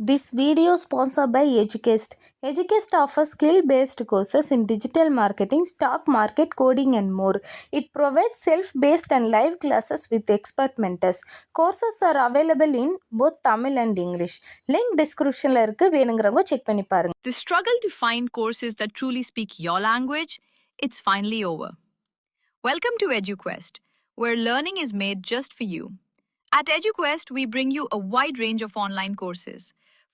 This video sponsored by Educast. Educast offers skill-based courses in digital marketing, stock market, coding and more. It provides self-based and live classes with expert mentors. Courses are available in both Tamil and English. Link descriptionல இருக்கு வேணுங்கிறவங்க check பண்ணி பாருங்க. The struggle to find courses that truly speak your language, it's finally over. Welcome to EduQuest, where learning is made just for you. At EduQuest, we bring you a wide range of online courses,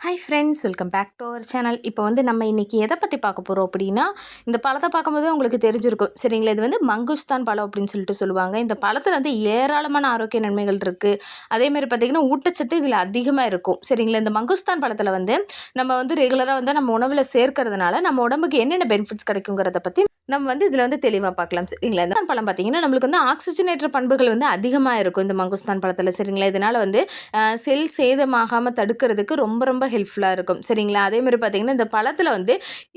Hi friends welcome back to our channel இப்போ வந்து நம்ம இன்றைக்கி எதை பற்றி பார்க்க போகிறோம் அப்படின்னா இந்த பழத்தை பார்க்கும்போது உங்களுக்கு தெரிஞ்சிருக்கும். சரிங்களா? இது வந்து மங்குஸ்தான் பழம் அப்படின்னு சொல்லிட்டு சொல்லுவாங்க. இந்த பழத்தில் வந்து ஏராளமான ஆரோக்கிய நன்மைகள் இருக்குது அதேமாதிரி பார்த்திங்கன்னா ஊட்டச்சத்து இதில் அதிகமாக இருக்கும். சரிங்களா? இந்த மங்குஸ்தான் பழத்தில் வந்து நம்ம வந்து ரெகுலராக வந்து நம்ம உணவில் சேர்க்கறதுனால நம்ம உடம்புக்கு என்னென்ன பெனிஃபிட்ஸ் கிடைக்குங்கிறத பற்றி நம்ம வந்து இதில் வந்து தெளிவாக பார்க்கலாம். சரிங்களா இந்த பழம் பார்த்தீங்கன்னா நம்மளுக்கு வந்து ஆக்சிஜனேற்ற பண்புகள் வந்து அதிகமாக இருக்கும். இந்த மங்குஸ்தான் பழத்தில் சரிங்களா? இதனால் வந்து செல் சேதமாகாமல் தடுக்கிறதுக்கு ரொம்ப ரொம்ப ஹெல்ப்ஃபுல்லாக இருக்கும். சரிங்களா? அதே மாதிரி பார்த்தீங்கன்னா இந்த பழத்தில் வந்து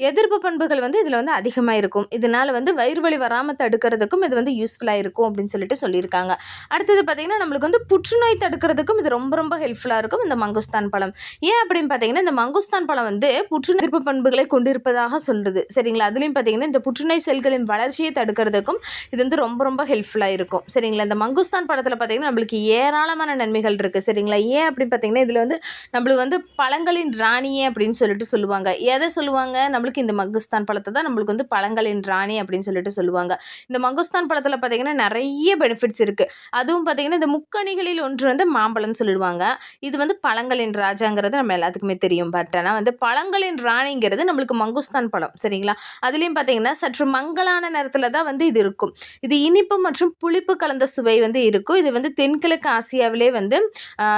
எதிர்ப்பு பண்புகள் வந்து இதில் வந்து அதிகமாக இருக்கும். இதனால் வந்து வயிறு வலி வராமல் தடுக்கிறதுக்கும் இது வந்து யூஸ்ஃபுல்லாக இருக்கும் அப்படின்னு சொல்லிட்டு சொல்லியிருக்காங்க. அடுத்தது பார்த்தீங்கன்னா நம்மளுக்கு வந்து புற்றுநோய் தடுக்கிறதுக்கும் இது ரொம்ப ரொம்ப ஹெல்ப்ஃபுல்லாக இருக்கும் இந்த மங்குஸ்தான் பழம். ஏன் அப்படின்னு பார்த்தீங்கன்னா இந்த மங்குஸ்தான் பழம் வந்து புற்றுநோய் எதிர்ப்பு பண்புகளை கொண்டிருப்பதாக சொல்லுது சரிங்களா? அதுலேயும் பார்த்தீங்கன்னா இந்த புற்றுநோய் செல்களின் வளர்ச்சியை தடுக்கிறதுக்கும் இது வந்து ரொம்ப ரொம்ப ஹெல்ப்ஃபுல்லாக இருக்கும். சரிங்களா? இந்த மங்குஸ்தான் படத்தில் பார்த்தீங்கன்னா நம்மளுக்கு ஏராளமான நன்மைகள் இருக்குது சரிங்களா? ஏன் அப்படின்னு பார்த்தீங்கன்னா இதில் வந்து நம்மளுக்கு வந்து பழங்களின் ராணியே அப்படின்னு சொல்லிட்டு சொல்லுவாங்க. எதை சொல்லுவாங்க? நம்மளுக்கு இந்த மங்குஸ்தான் பழத்தை தான் நம்மளுக்கு வந்து பழங்களின் ராணி அப்படின்னு சொல்லிட்டு சொல்லுவாங்க. இந்த மங்குஸ்தான் பழத்தில் பார்த்தீங்கன்னா நிறைய பெனிஃபிட்ஸ் இருக்குது அதுவும் பார்த்தீங்கன்னா இந்த முக்கணிகளில் ஒன்று வந்து மாம்பழம்னு சொல்லிடுவாங்க. இது வந்து பழங்களின் ராஜாங்கிறது நம்ம எல்லாத்துக்குமே தெரியும். பட் ஆனால் வந்து பழங்களின் ராணிங்கிறது நம்மளுக்கு மங்குஸ்தான் பழம். சரிங்களா? அதுலேயும் பார்த்தீங்கன்னா சற்று மங்கலான நேரத்தில் தான் வந்து இது இருக்கும். இது இனிப்பு மற்றும் புளிப்பு கலந்த சுவை வந்து இருக்கும். இது வந்து தென்கிழக்கு ஆசியாவிலே வந்து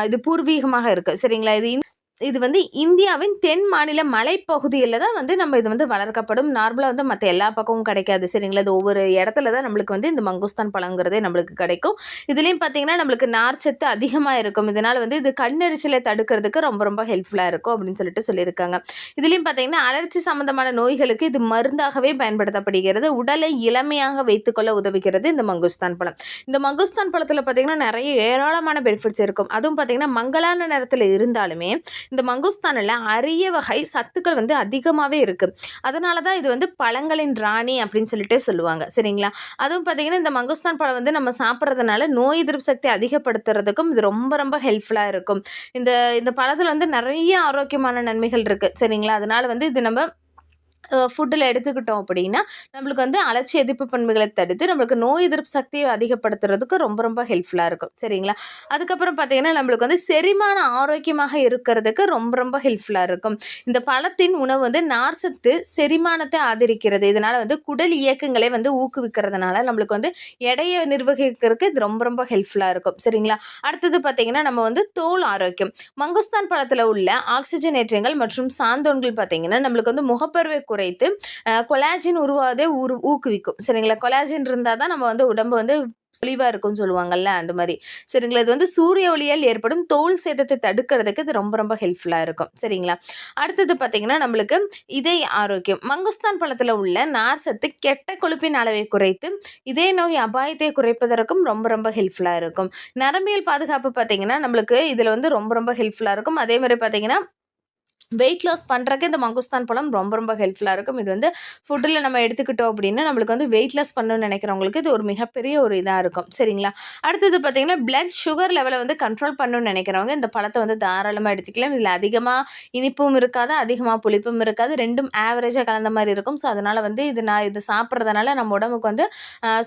இது பூர்வீகமாக இருக்குது சரிங்களா? இது இது வந்து இந்தியாவின் தென் மாநில மலைப்பகுதியில் தான் வந்து நம்ம இது வந்து வளர்க்கப்படும். நார்மலாக வந்து மற்ற எல்லா பக்கமும் கிடைக்காது. சரிங்களா? இது ஒவ்வொரு இடத்துல தான் நம்மளுக்கு வந்து இந்த மங்குஸ்தான் பழங்கிறதே நம்மளுக்கு கிடைக்கும். இதுலேயும் பார்த்தீங்கன்னா நம்மளுக்கு நார்ச்சத்து அதிகமாக இருக்கும். இதனால் வந்து இது கண்ணெரிச்சலை தடுக்கிறதுக்கு ரொம்ப ரொம்ப ஹெல்ப்ஃபுல்லாக இருக்கும் அப்படின்னு சொல்லிட்டு சொல்லியிருக்காங்க. இதுலேயும் பார்த்தீங்கன்னா அலர்ச்சி சம்மந்தமான நோய்களுக்கு இது மருந்தாகவே பயன்படுத்தப்படுகிறது. உடலை இளமையாக வைத்துக்கொள்ள உதவுகிறது இந்த மங்குஸ்தான் பழம். இந்த மங்குஸ்தான் பழத்தில் பார்த்தீங்கன்னா நிறைய ஏராளமான பெனிஃபிட்ஸ் இருக்கும். அதுவும் பார்த்தீங்கன்னா மங்களான நேரத்தில் இருந்தாலுமே இந்த மங்குஸ்தானில் அரிய வகை சத்துக்கள் வந்து அதிகமாகவே இருக்குது அதனால தான் இது வந்து பழங்களின் ராணி அப்படின்னு சொல்லிட்டு சொல்லுவாங்க. சரிங்களா? அதுவும் பார்த்தீங்கன்னா இந்த மங்குஸ்தான் பழம் வந்து நம்ம சாப்பிட்றதுனால நோய் எதிர்ப்பு சக்தி அதிகப்படுத்துறதுக்கும் இது ரொம்ப ரொம்ப ஹெல்ப்ஃபுல்லாக இருக்கும். இந்த இந்த பழத்தில் வந்து நிறைய ஆரோக்கியமான நன்மைகள் இருக்குது சரிங்களா? அதனால் வந்து இது நம்ம ஃபுட்டில் எடுத்துக்கிட்டோம் அப்படின்னா நம்மளுக்கு வந்து அலட்சி எதிர்ப்பு பண்புகளை தடுத்து நம்மளுக்கு நோய் எதிர்ப்பு சக்தியை அதிகப்படுத்துறதுக்கு ரொம்ப ரொம்ப ஹெல்ப்ஃபுல்லாக இருக்கும். சரிங்களா? அதுக்கப்புறம் பார்த்திங்கன்னா நம்மளுக்கு வந்து செரிமான ஆரோக்கியமாக இருக்கிறதுக்கு ரொம்ப ரொம்ப ஹெல்ப்ஃபுல்லாக இருக்கும். இந்த பழத்தின் உணவு வந்து நார்சத்து செரிமானத்தை ஆதரிக்கிறது. இதனால் வந்து குடல் இயக்கங்களை வந்து ஊக்குவிக்கிறதுனால நம்மளுக்கு வந்து எடையை நிர்வகிக்கிறதுக்கு இது ரொம்ப ரொம்ப ஹெல்ப்ஃபுல்லாக இருக்கும். சரிங்களா? அடுத்தது பார்த்திங்கன்னா நம்ம வந்து தோல் ஆரோக்கியம். மங்குஸ்தான் பழத்தில் உள்ள ஆக்சிஜனேற்றங்கள் மற்றும் சாந்தோன்கள் பார்த்திங்கன்னா நம்மளுக்கு வந்து முகப்பருவை குறைத்து கொலாஜின் உருவாவதே உரு ஊக்குவிக்கும். சரிங்களா? கொலாஜின் இருந்தால் தான் நம்ம வந்து உடம்பு வந்து தெளிவாக இருக்கும்னு சொல்லுவாங்கல்ல அந்த மாதிரி. சரிங்களா? இது வந்து சூரிய ஒளியால் ஏற்படும் தோல் சேதத்தை தடுக்கிறதுக்கு இது ரொம்ப ரொம்ப ஹெல்ப்ஃபுல்லாக இருக்கும். சரிங்களா? அடுத்தது பார்த்திங்கன்னா நம்மளுக்கு இதய ஆரோக்கியம். மங்குஸ்தான் பழத்தில் உள்ள நார் சத்து கெட்ட கொழுப்பின் அளவை குறைத்து இதய நோய் அபாயத்தை குறைப்பதற்கும் ரொம்ப ரொம்ப ஹெல்ப்ஃபுல்லாக இருக்கும். நரம்பியல் பாதுகாப்பு பார்த்திங்கன்னா நம்மளுக்கு இதில் வந்து ரொம்ப ரொம்ப ஹெல்ப்ஃபுல்லாக இருக்கும். அதே மாதிரி பார்த்திங்கன்னா வெயிட் லாஸ் பண்ணுறக்கு இந்த மங்குஸ்தான் பழம் ரொம்ப ரொம்ப ஹெல்ப்ஃபுல்லாக இருக்கும். இது வந்து ஃபுட்டில் நம்ம எடுத்துக்கிட்டோம் அப்படின்னா நம்மளுக்கு வந்து வெயிட் லாஸ் பண்ணணும்னு நினைக்கிறவங்களுக்கு இது ஒரு மிகப்பெரிய ஒரு இதாக இருக்கும். சரிங்களா? அடுத்தது பார்த்தீங்கன்னா பிளட் சுகர் லெவலை வந்து கண்ட்ரோல் பண்ணணும்னு நினைக்கிறவங்க இந்த பழத்தை வந்து தாராளமாக எடுத்துக்கலாம். இதில் அதிகமாக இனிப்பும் இருக்காது அதிகமாக புளிப்பும் இருக்காது. ரெண்டும் ஆவரேஜாக கலந்த மாதிரி இருக்கும். ஸோ அதனால் வந்து இது நான் இது சாப்பிட்றதுனால நம்ம உடம்புக்கு வந்து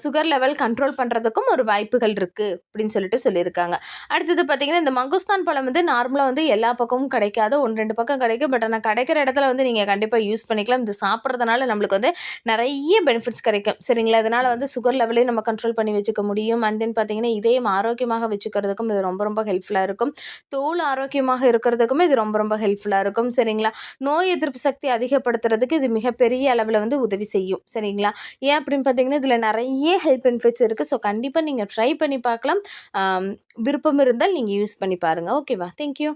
சுகர் லெவல் கண்ட்ரோல் பண்ணுறதுக்கும் ஒரு வாய்ப்புகள் இருக்குது அப்படின்னு சொல்லிட்டு சொல்லியிருக்காங்க. அடுத்தது பார்த்தீங்கன்னா இந்த மங்குஸ்தான் பழம் வந்து நார்மலாக வந்து எல்லா பக்கமும் கிடைக்காது. ஒன்று ரெண்டு பக்கம் கிடைக்கும் கிடைக்கும் பட் ஆனால் கிடைக்கிற இடத்துல வந்து நீங்கள் கண்டிப்பாக யூஸ் பண்ணிக்கலாம். இது சாப்பிட்றதுனால நம்மளுக்கு வந்து நிறைய பெனிஃபிட்ஸ் கிடைக்கும். சரிங்களா? இதனால் வந்து சுகர் லெவலையும் நம்ம கண்ட்ரோல் பண்ணி வச்சுக்க முடியும். அண்ட் தென் பார்த்தீங்கன்னா இதயம் ஆரோக்கியமாக வச்சுக்கிறதுக்கும் இது ரொம்ப ரொம்ப ஹெல்ப்ஃபுல்லாக இருக்கும். தோல் ஆரோக்கியமாக இருக்கிறதுக்குமே இது ரொம்ப ரொம்ப ஹெல்ப்ஃபுல்லாக இருக்கும். சரிங்களா? நோய் எதிர்ப்பு சக்தி அதிகப்படுத்துறதுக்கு இது மிகப்பெரிய அளவில் வந்து உதவி செய்யும். சரிங்களா? ஏன் அப்படின்னு பார்த்தீங்கன்னா இதில் நிறைய ஹெல்ப் பெனிஃபிட்ஸ் இருக்குது ஸோ கண்டிப்பாக நீங்கள் ட்ரை பண்ணி பார்க்கலாம். விருப்பம் இருந்தால் நீங்கள் யூஸ் பண்ணி பாருங்கள் ஓகேவா தேங்க்யூ